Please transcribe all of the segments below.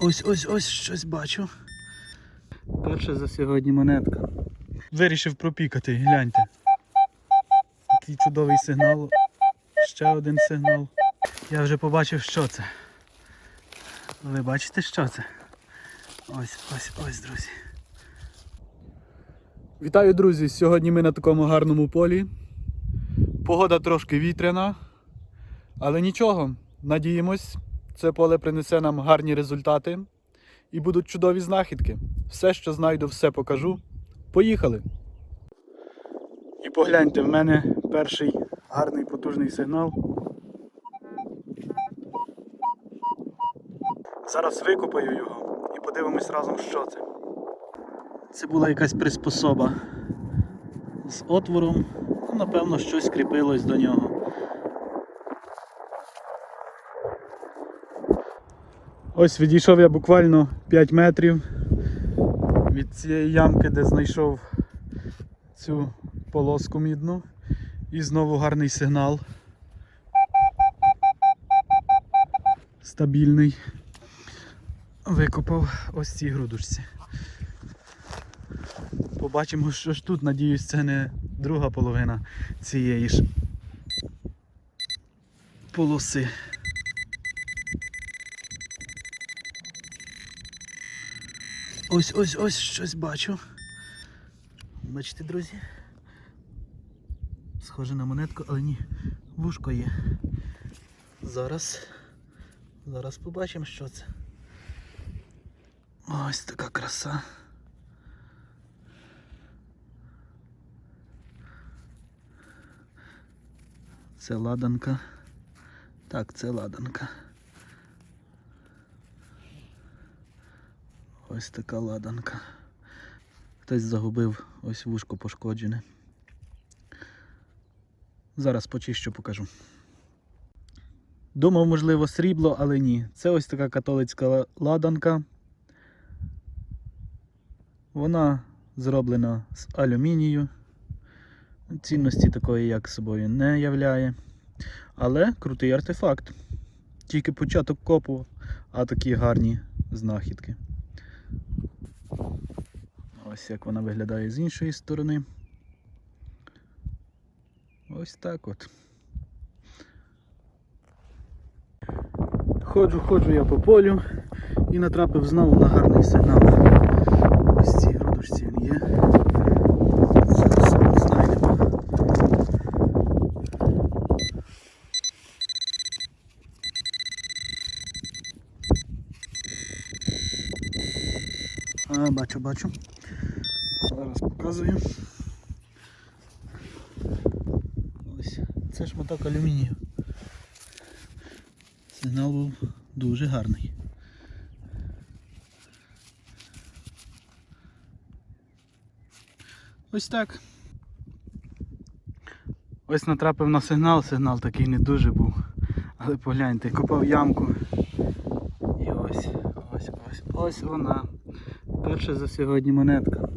Ось ось ось щось бачу. Перша за сьогодні монетка. Вирішив пропікати, гляньте. Який чудовий сигнал. Ще один сигнал. Я вже побачив, що це. Ви бачите, що це? Ось, ось, ось, друзі. Вітаю, друзі! Сьогодні ми на такому гарному полі. Погода трошки вітряна, але нічого. Надіємось, це поле принесе нам гарні результати і будуть чудові знахідки. Все, що знайду, все покажу. Поїхали! І погляньте, в мене перший гарний потужний сигнал. Зараз викопаю його і подивимось разом, що це. Це була якась приспособа з отвором. Ну, Напевно, щось кріпилось до нього. Ось відійшов я буквально 5 метрів від цієї ямки, де знайшов цю полоску мідну. І знову гарний сигнал. Стабільний. Викопав ось цій грудочці. Побачимо, що ж тут. Надіюсь, це не друга половина цієї ж полоси. Ось ось ось щось бачу. Бачите, друзі? Схоже на монетку, але ні, вушко є. Зараз. Зараз побачимо, що це. Ось така краса. Це ладанка. Так, це ладанка. Ось така ладанка. Хтось загубив ось вушко пошкоджене. Зараз почищу покажу. Думав, можливо, срібло, але ні. Це ось така католицька ладанка. Вона зроблена з алюмінію. Цінності такої, як собою, не являє. Але крутий артефакт. Тільки початок копу, а такі гарні знахідки. Ось як вона виглядає з іншої сторони. Ось так от. Ходжу, ходжу я по полю і натрапив знову на гарний сигнал. Ось ці грудочці він є. Зараз знайдемо. А, бачу, бачу. Зараз показую. Ось, це шматок алюмінію. Сигнал був дуже гарний. Ось так. Ось натрапив на сигнал, сигнал такий не дуже був. Але погляньте, копав ямку. І ось, ось, ось, ось вона. Перша за сьогодні монетка.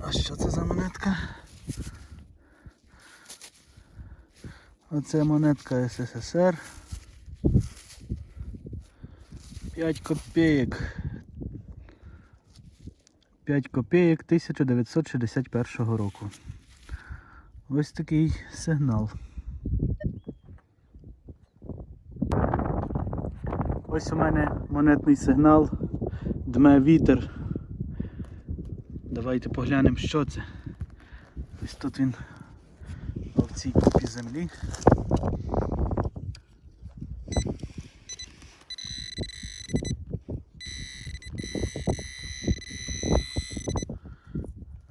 А що це за монетка? Оце монетка СССР. 5 копійок. 5 копійок 1961 року. Ось такий сигнал. Ось у мене монетний сигнал. Дме вітер. Давайте поглянемо, що це. Ось тут він в цій купі землі.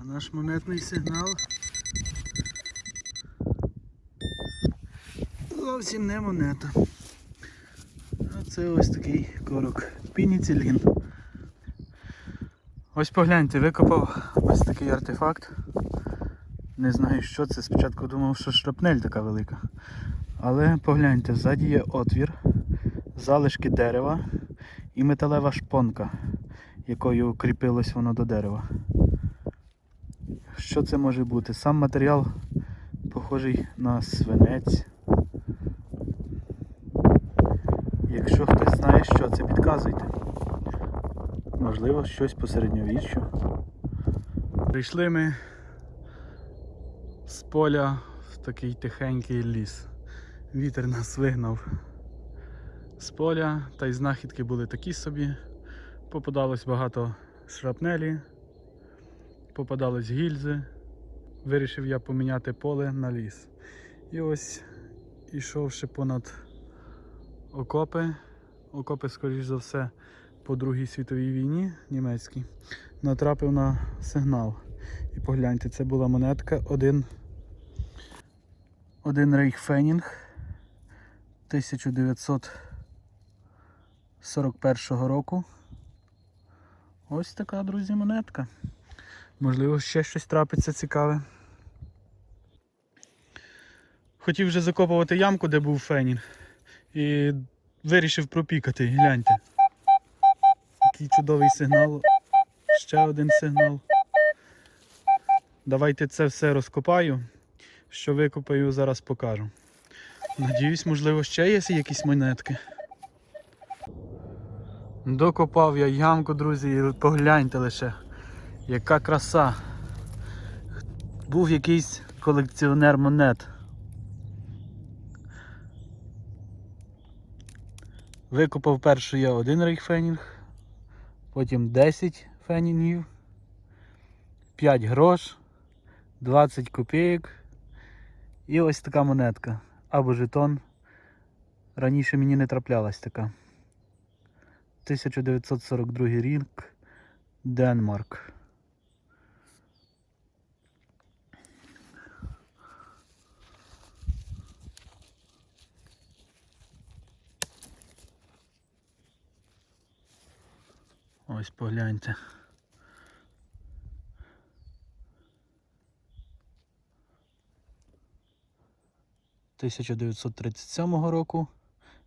А наш монетний сигнал зовсім не монета. А це ось такий корок пініцилін. Ось погляньте, викопав ось такий артефакт. Не знаю що це. Спочатку думав, що шрапнель така велика. Але погляньте, ззаді є отвір, залишки дерева і металева шпонка, якою кріпилось воно до дерева. Що це може бути? Сам матеріал похожий на свинець. Якщо хтось знає, що це, підказуйте. Можливо, щось по середньовіччю. Прийшли ми з поля в такий тихенький ліс. Вітер нас вигнав з поля, та й знахідки були такі собі. Попадалось багато шрапнелі, попадались гільзи. Вирішив я поміняти поле на ліс. І ось ішовши понад окопи, окопи, скоріш за все, по Другій світовій війні німецькій, натрапив на сигнал. І погляньте, це була монетка один, один рейхфенінг 1941 року. Ось така, друзі, монетка. Можливо, ще щось трапиться цікаве. Хотів вже закопувати ямку, де був фенінг. І вирішив пропікати, гляньте. Який чудовий сигнал. Ще один сигнал. Давайте це все розкопаю. Що викопаю, зараз покажу. Надіюсь, можливо, ще є якісь монетки. Докопав я ямку, друзі, і погляньте лише, яка краса. Був якийсь колекціонер монет. Викопав першу я один рейхфенінг, потім 10 фенінгів, 5 грош, 20 копійок і ось така монетка або жетон. Раніше мені не траплялась така. 1942 рік Денмарк. Ось погляньте. Тисяча дев'ятсот тридцять сьомого року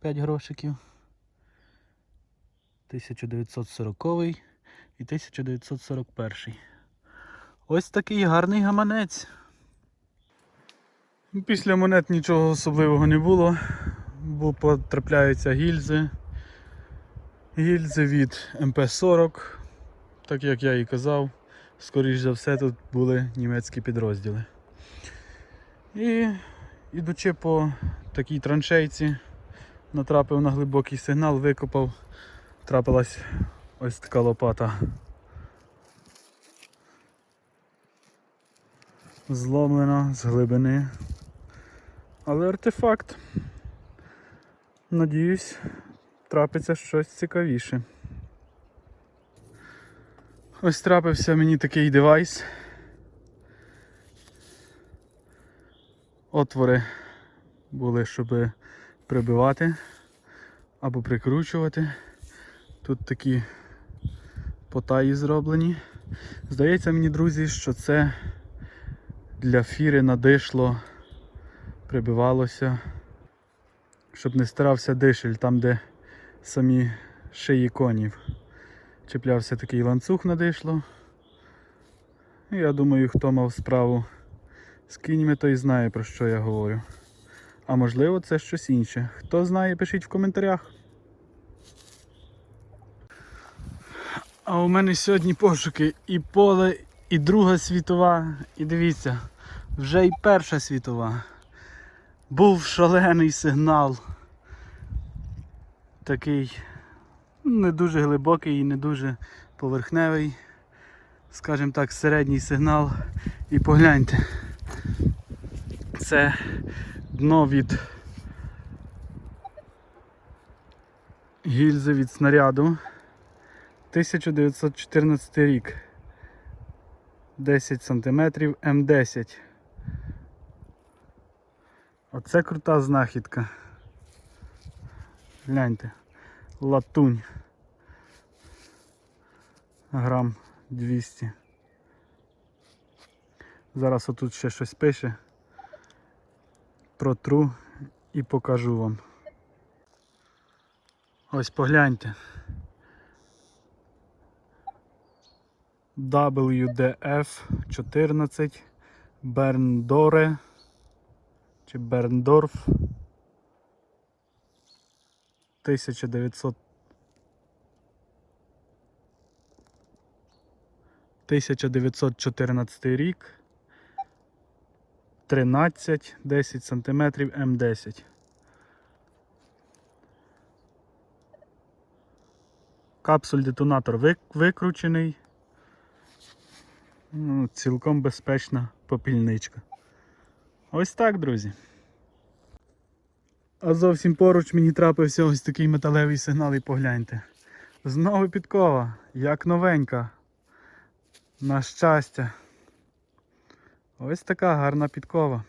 5 грошиків. 1940 і 1941. Ось такий гарний гаманець. Після монет нічого особливого не було, бо потрапляються гільзи. Гільзи від МП-40, так як я і казав, скоріш за все тут були німецькі підрозділи. І ідучи по такій траншейці, натрапив на глибокий сигнал, викопав, трапилась ось така лопата. Зломлена з глибини. Але артефакт. Надіюсь, трапиться щось цікавіше. Ось трапився мені такий девайс. Отвори були, щоб прибивати або прикручувати. Тут такі потаї зроблені. Здається мені, друзі, що це для фіри надишло, прибивалося, щоб не старався дишель там, де самі шиї конів. Чіплявся такий ланцюг надишло. І я думаю, хто мав справу з кіньми, той знає про що я говорю. А можливо це щось інше. Хто знає, пишіть в коментарях. А у мене сьогодні пошуки і поле, і Друга світова, і дивіться, вже і Перша світова. Був шалений сигнал. Такий не дуже глибокий і не дуже поверхневий. Скажімо так, середній сигнал. І погляньте. Це дно від гільзи від снаряду. 1914 рік. 10 см М10. Оце крута знахідка. Гляньте. Латунь. Грам 200. Зараз отут ще щось пише. Протру і покажу вам. Ось погляньте. WDF 14 Берндоре чи Берндорф. 1900 1914 рік. 13 10 см М10. Капсуль-детонатор викручений. Ну, цілком безпечна попільничка. Ось так, друзі. А зовсім поруч мені трапився ось такий металевий сигнал і погляньте. Знову підкова, як новенька. На щастя. Ось така гарна підкова,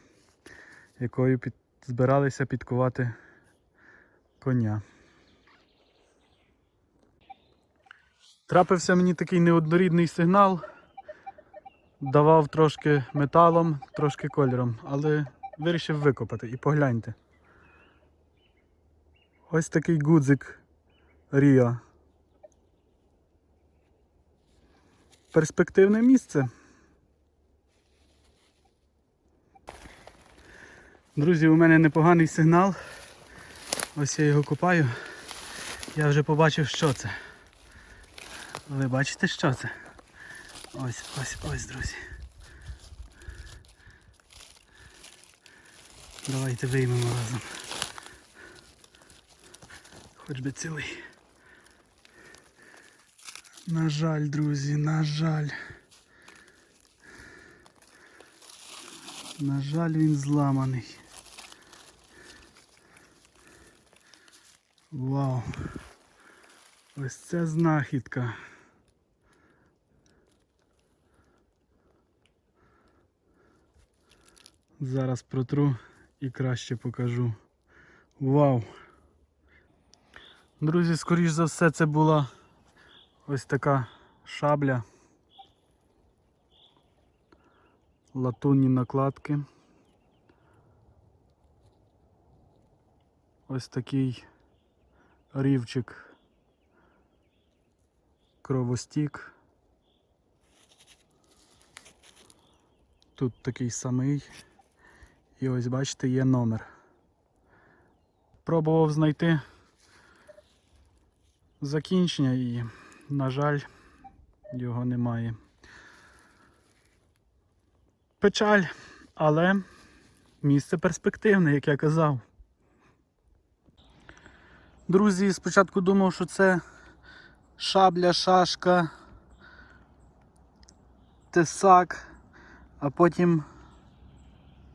якою під... збиралися підкувати коня. Трапився мені такий неоднорідний сигнал. Давав трошки металом, трошки кольором, але вирішив викопати і погляньте. Ось такий гудзик Ріа. Перспективне місце. Друзі, у мене непоганий сигнал. Ось я його копаю. Я вже побачив, що це. Ви бачите, що це? Ось, ось, ось, друзі. Давайте виймемо разом. Хоч би цілий. На жаль, друзі, на жаль. На жаль, він зламаний. Вау. Ось це знахідка. Зараз протру і краще покажу. Вау! Друзі, скоріш за все, це була ось така шабля. Латунні накладки. Ось такий рівчик. Кровостік. Тут такий самий. І ось бачите, є номер. Пробував знайти закінчення і, на жаль, його немає. Печаль, але місце перспективне, як я казав. Друзі, спочатку думав, що це шабля, шашка, тесак, а потім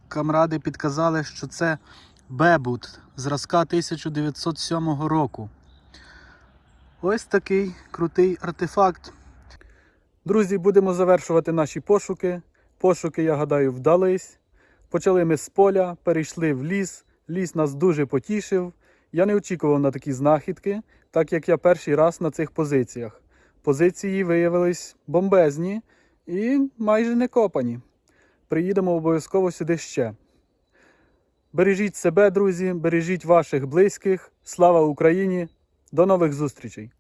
камради підказали, що це бебут зразка 1907 року. Ось такий крутий артефакт. Друзі, будемо завершувати наші пошуки. Пошуки, я гадаю, вдались. Почали ми з поля, перейшли в ліс. Ліс нас дуже потішив. Я не очікував на такі знахідки, так як я перший раз на цих позиціях. Позиції виявились бомбезні і майже не копані. Приїдемо обов'язково сюди ще. Бережіть себе, друзі, бережіть ваших близьких. Слава Україні! До нових зустрічей!